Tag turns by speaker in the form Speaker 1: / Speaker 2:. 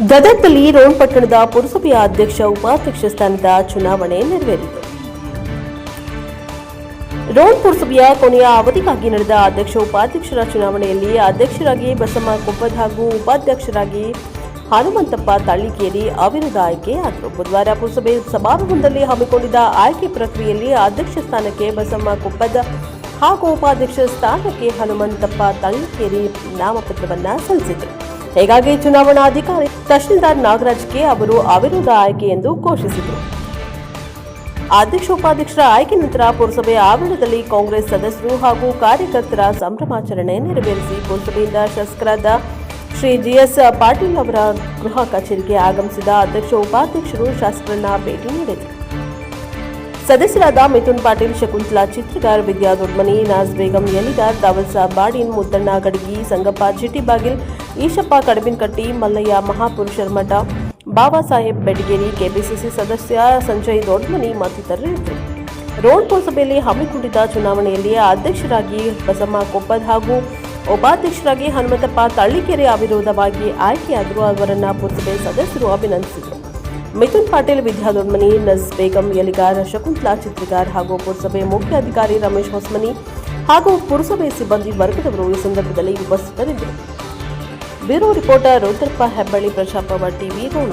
Speaker 1: ಗದಗದಲ್ಲಿ ರೋಣ ಪಟ್ಟಣದ ಪುರಸಭೆಯ ಅಧ್ಯಕ್ಷ, ಉಪಾಧ್ಯಕ್ಷ ಸ್ಥಾನದ ಚುನಾವಣೆ ನೆರವೇರಿತು. ರೋಣ ಪುರಸಭೆಯ ಕೊನೆಯ ಅವಧಿಗಾಗಿ ನಡೆದ ಅಧ್ಯಕ್ಷ, ಉಪಾಧ್ಯಕ್ಷರ ಚುನಾವಣೆಯಲ್ಲಿ ಅಧ್ಯಕ್ಷರಾಗಿ ಬಸಮ್ಮ ಕೊಪ್ಪದ್ ಹಾಗೂ ಉಪಾಧ್ಯಕ್ಷರಾಗಿ ಹನುಮಂತಪ್ಪ ತಳ್ಳಿಕೇರಿ ಅವಿರೋಧ ಆಯ್ಕೆಯಾದರು ಬುಧವಾರ ಪುರಸಭೆ ಸಭಾಭವನದಲ್ಲಿ ಹಮ್ಮಿಕೊಂಡಿದ್ದ ಆಯ್ಕೆ ಪ್ರಕ್ರಿಯೆಯಲ್ಲಿ ಅಧ್ಯಕ್ಷ ಸ್ಥಾನಕ್ಕೆ ಬಸಮ್ಮ ಕೊಪ್ಪದ್ ಹಾಗೂ ಉಪಾಧ್ಯಕ್ಷ ಸ್ಥಾನಕ್ಕೆ ಹನುಮಂತಪ್ಪ ತಳ್ಳಿಕೇರಿ ನಾಮಪತ್ರವನ್ನು ಸಲ್ಲಿಸಿದರು. ಹೀಗಾಗಿ ಚುನಾವಣಾಧಿಕಾರಿ ತಹಶೀಲ್ದಾರ್ ನಾಗರಾಜ್ಗೆ ಅವರು ಅವಿರೋಧ ಆಯ್ಕೆ ಎಂದು ಘೋಷಿಸಿದರು. ಅಧ್ಯಕ್ಷ ಉಪಾಧ್ಯಕ್ಷರ ಆಯ್ಕೆ ನಂತರ ಪುರಸಭೆ ಆವರಣದಲ್ಲಿ ಕಾಂಗ್ರೆಸ್ ಸದಸ್ಯರು ಹಾಗೂ ಕಾರ್ಯಕರ್ತರ ಸಂಭ್ರಮಾಚರಣೆ ನೆರವೇರಿಸಿ ಪುರಸಭೆಯಿಂದ ಶಾಸಕರಾದ ಶ್ರೀ ಜಿಎಸ್ ಪಾಟೀಲ್ ಅವರ ಗೃಹ ಕಚೇರಿಗೆ ಆಗಮಿಸಿದ ಅಧ್ಯಕ್ಷ ಉಪಾಧ್ಯಕ್ಷರು ಶಾಸಕರನ್ನ ಭೇಟಿ ನೀಡಿದರು. ಸದಸ್ಯರಾದ ಮಿಥುನ್ ಪಾಟೀಲ್, ಶಕುಂತಲಾ, ಚಿತ್ರಗಾರ್, ವಿದ್ಯಾ ದೊಡ್ಮನಿ ನಾಜ್ ಬೇಗಂ ಯಲಿಗಾರ್ ದಾವಲ್ ಸಾಬ್, ಬಾಡಿನ್ ಮುತ್ತಣ್ಣ ಗಡಗಿ ಸಂಗಪ್ಪ ಚಿಟ್ಟಿಬಾಗಿಲ್ ಈಶಪ್ಪ ಕಡಬಿನಕಟ್ಟಿ ಮಲ್ಲಯ್ಯ ಮಹಾಪುರುಷರ ಮಠ ಬಾಬಾ ಸಾಹೇಬ್, ಬೆಡಗೇರಿ, ಕೆಪಿಸಿಸಿ ಸದಸ್ಯ, ಸಂಜಯ್ ದೊಡ್ಮನಿ ಮತ್ತಿತರರು ಇದ್ದರು. ರೋಡ್ ಪುರಸಭೆಯಲ್ಲಿ ಹಮ್ಮಿಕೊಂಡಿದ್ದ ಚುನಾವಣೆಯಲ್ಲಿ ಅಧ್ಯಕ್ಷರಾಗಿ ಬಸಮ್ಮ ಕೊಪ್ಪದ್ ಹಾಗೂ ಉಪಾಧ್ಯಕ್ಷರಾಗಿ ಹನುಮಂತಪ್ಪ ತಳ್ಳಿಕೆರೆ ಅವಿರೋಧವಾಗಿ ಆಯ್ಕೆಯಾದರೂ ಅವರನ್ನು ಪುರಸಭೆ ಸದಸ್ಯರು ಅಭಿನಂದಿಸಿದರು. ಮಿಥುನ್ ಪಾಟೀಲ್ ವಿದ್ಯಾದೊಡ್ಮನಿ ನಜ್ ಬೇಗಂ, ಯಲಿಗಾರ್, ಶಕುಂತಲಾ ಚಿತ್ರಿಗಾರ್ ಹಾಗೂ ಪುರಸಭೆ ಮುಖ್ಯ ಅಧಿಕಾರಿ ರಮೇಶ್ ಹೊಸ್ಮನಿ ಹಾಗೂ ಪುರಸಭೆ ಸಿಬ್ಬಂದಿ ವರ್ಗದವರು ಈ ಸಂದರ್ಭದಲ್ಲಿ ಉಪಸ್ಥಿತರಿದ್ದರು. Bureau reporter Rudrappa Hebballi Prajaprabha TV Ron